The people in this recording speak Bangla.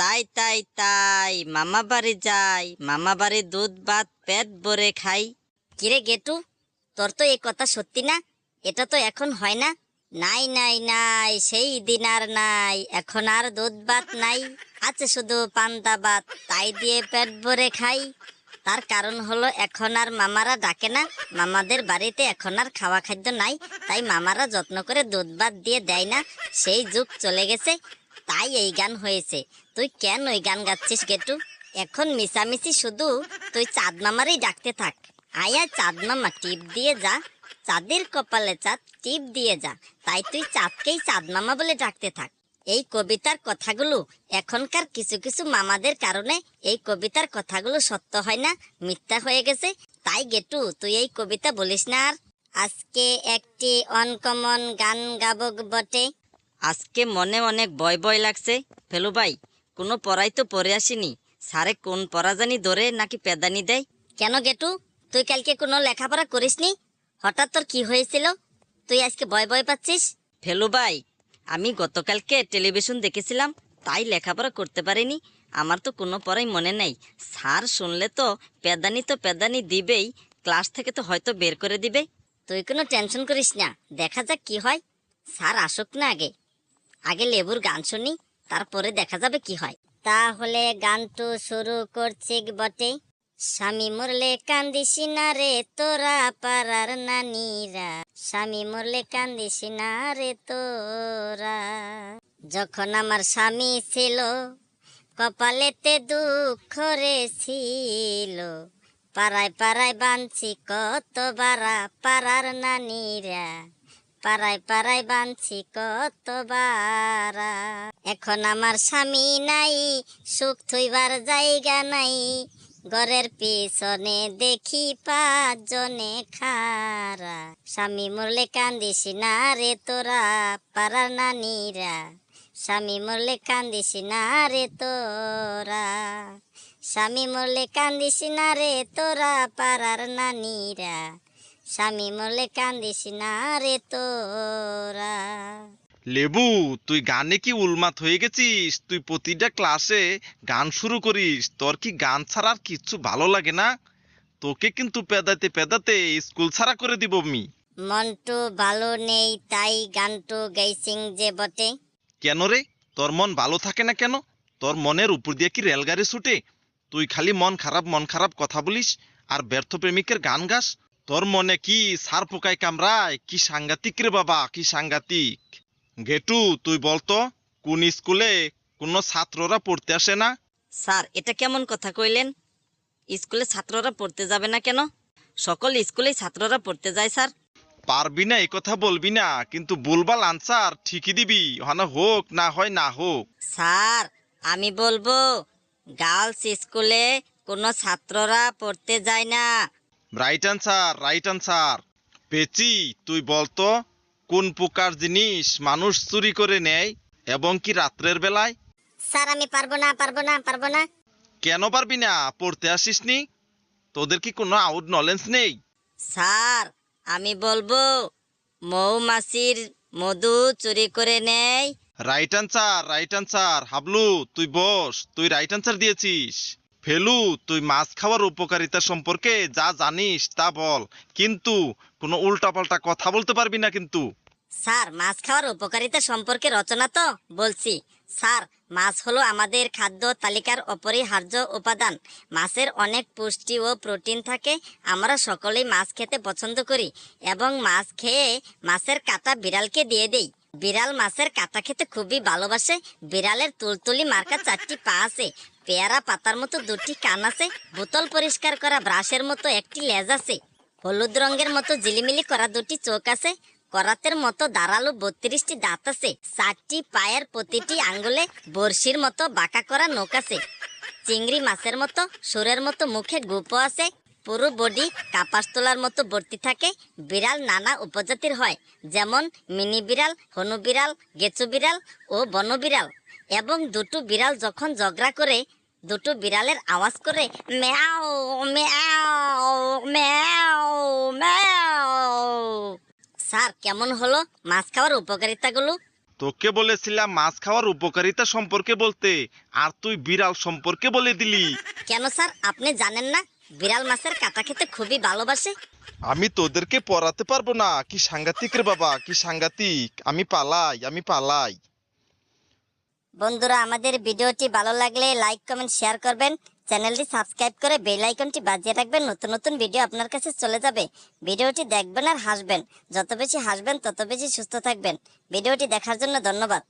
তাই তাই তাই মামা বাড়ি যাই মামা বাড়ি দুধ ভাত পেট ভরে খাই। কিরে গেটু তোর তো এই কথা সত্যি না? এটা তো এখন হয় না? নাই নাই নাই সেই দিন আর নাই এখন আর দুধ ভাত নাই। আছে শুধু পান্তা ভাত তাই দিয়ে পেট ভরে খাই। তার কারণ হলো এখন আর মামারা ডাকে না। মামাদের বাড়িতে এখন আর খাওয়া খাদ্য নাই তাই মামারা যত্ন করে দুধ ভাত দিয়ে দেয় না। সেই যুগ চলে গেছে। তাই এই গান হয়েছে। তুই কেন ওই গান গাচ্ছিস গেটু? এখন মিশামিশি শুধু তুই চাঁদ মামারই ডাকতে থাক। আয়া চাঁদ মামা, টিপ দিয়ে যা। চাঁদের কপালে চাঁদ, টিপ দিয়ে যা। তাই তুই চাঁদকেই চাঁদ মামা বলে ডাকতে থাক। এই কবিতার কথাগুলো এখনকার কিছু কিছু মামাদের কারণে এই কবিতার কথাগুলো সত্য হয় না, মিথ্যা হয়ে গেছে। তাই গেটু, তুই এই কবিতা বলিস না আর। আজকে একটি অনকমন গান গাবক বটে। আজকে মনে অনেক ভয় ভয় লাগছে। ফেলু ভাই কোনো পড়াই তো পড়ে আসিনি। স্যারে কোন পড়া জানি ধরে নাকি পেদানি দেয়? কেন গেটু? তুই কালকে কোনো লেখাপড়া করিসনি? হঠাৎ তোর কি হয়েছিল? তুই আজকে ভয় ভয় পাচ্ছিস? ফেলু ভাই আমি গতকালকে টেলিভিশন দেখেছিলাম তাই লেখাপড়া করতে পারিনি। আমার তো কোনো পড়াই মনে নেই। স্যার শুনলে তো পেদানি তো পেদানি দিবেই ক্লাস থেকে তো হয়তো বের করে দিবে। তুই কোনো টেনশন করিস না দেখা যাক কি হয়। স্যার আসুক না আগে। আগে লেবুর গান শুনি, তারপরে দেখা যাবে কি হয়। তাহলে গানটু শুরু করছি বটে। স্বামী মরলে কান্দিস না রে তোরা পাড়ার নানিরা। স্বামী মরলে কান্দিস না রে তোরা। যখন আমার স্বামী ছিল, কপালেতে দুঃখ রে ছিল। পাড়ায় পাড়ায় বানছি কত বারা পাড়ার নানিরা। পাড়ায় পাড়ায় বানছি কত বারা এখন আমার স্বামী নাই, সুখ থইবার জায়গা নাই। ঘরের পিছনে দেখি পাঁচজনে খারা স্বামী মরলে কান্দিস না রে তোরা, পাড়ার নানিরা। স্বামী মরলে কান্দিস না রে তোরা। স্বামী মরলে কান্দিস না রে তোরা, পাড়ার নানিরা। স্বামী মরলে কান্দিস না রে তোরা। লেবু তুই গানে কি উলমাত হয়ে গেছিস? তুই প্রতিটা ক্লাসে গান শুরু করিস। তোর কি গান ছাড়া আর কিচ্ছু ভালো লাগে না? তোকে কিন্তু পেদাতে পেদাতে স্কুল ছাড়া করে দিব আমি মন্টু ভালো নেই তাই গানটু গাইছিং যে বটে। কেন রে? তোর মন ভালো থাকে না কেন? তোর মনের উপর দিয়ে কি রেলগাড়ি ছুটে? তুই খালি মন খারাপ মন খারাপ কথা বলিস আর ব্যর্থ প্রেমিকের গান গাস। তোর মনে কি সার পোকায় কামড়ায়? কি সাংঘাতিক রে বাবা কি সাংঘাতিক। গেটু তুই বলতো কোন স্কুলে কোন ছাত্ররা পড়তে আসে না? স্যার এটা কেমন কথা কইলেন? স্কুলে ছাত্ররা পড়তে যাবে না কেন? সকল স্কুলেই ছাত্ররা পড়তে যায় স্যার। পারবি না এই কথা বলবি না কিন্তু বলবাল আনসার ঠিকই দিবি হনা হোক না হয় না হোক। স্যার আমি বলব গার্লস স্কুলে কোনো ছাত্ররা পড়তে যায় না। Right answer right answer Pechi তুই বলতো কোন প্রকার জিনিস মানুষ চুরি করে নেয় এবং কি রাত্রের বেলায়? স্যার আমি পারব না পারব না পারব না। কেন পারবি না? পড়তে আসিসনি? তোদের কি কোনো আউট নলেজ নেই? স্যার আমি বলব মৌমাছির মধু চুরি করে নেয়। Right answer right answer Hablu তুই বস তুই রাইট আনসার দিয়েছিস। ফেলু, তুই মাছ খাওয়ার উপকারিতা সম্পর্কে যা জানিস তা বল। কিন্তু কোনো উল্টাপাল্টা কথা বলতে পারবি না কিন্তু। স্যার, মাছ খাওয়ার উপকারিতা সম্পর্কে রচনা তো বলছি। স্যার, মাছ হলো আমাদের খাদ্য তালিকার অপরিহার্য উপাদান। মাছের অনেক পুষ্টি ও প্রোটিন থাকে, আমরা সকলেই মাছ খেতে পছন্দ করি এবং মাছ খেয়ে মাছের কাঁটা বিড়ালকে দিয়ে দেই। বিড়াল মাছের কাঁটা খেতে খুবই ভালোবাসে। বিড়ালের তুলতুলি মার্কা চারটি পা আছে। পেয়ারা পাতার মতো দুটি কান আছে। বোতল পরিষ্কার করা ব্রাশের মতো একটি লেজ আছে। হলুদ রঙের মতো ঝিলিমিলি করা দুটি চোখ আছে। করাতের মতো দাঁড়াল বত্রিশটি দাঁত আছে। চারটি পায়ের প্রতিটি আঙ্গুলে বড়শির মতো বাঁকা করা নখ আছে। চিংড়ি মাছের মতো সুরের মতো মুখে গুপো আছে। পুরো বডি কাপাস তোলার মতো ভর্তি থাকে। বিড়াল নানা উপজাতির হয় যেমন মিনি বিড়াল হনু বিড়াল গেচু বিড়াল ও বন বিড়াল। এবং দুটো বিড়াল যখন ঝগড়া করে দুটো বিড়ালের আওয়াজ করে ম্যাও ম্যাও ম্যাও ম্যাও। স্যার কেমন হলো মাছ খাওয়ার উপকারিতাগুলো? তোকে বলেছিলাম মাছ খাওয়ার উপকারিতা সম্পর্কে বলতে আর তুই বিড়াল সম্পর্কে বলে দিলি। কেন স্যার? আপনি জানেন না? বিড়াল মাছের কাটা খেতে খুবই ভালোবাসে। আমি তোদেরকে পড়াতে পারব না। কি সাংঘাতিক রে বাবা কি সাংঘাতিক। আমি পালাই আমি পালাই। বন্ধুরা আমাদের ভিডিওটি ভালো লাগলে লাইক কমেন্ট শেয়ার করবেন। চ্যানেলটি সাবস্ক্রাইব করে বেল আইকনটি বাজিয়ে রাখবেন। নতুন নতুন ভিডিও আপনার কাছে চলে যাবে। ভিডিওটি দেখবেন আর হাসবেন। যত বেশি হাসবেন তত বেশি সুস্থ থাকবেন। ভিডিওটি দেখার জন্য ধন্যবাদ।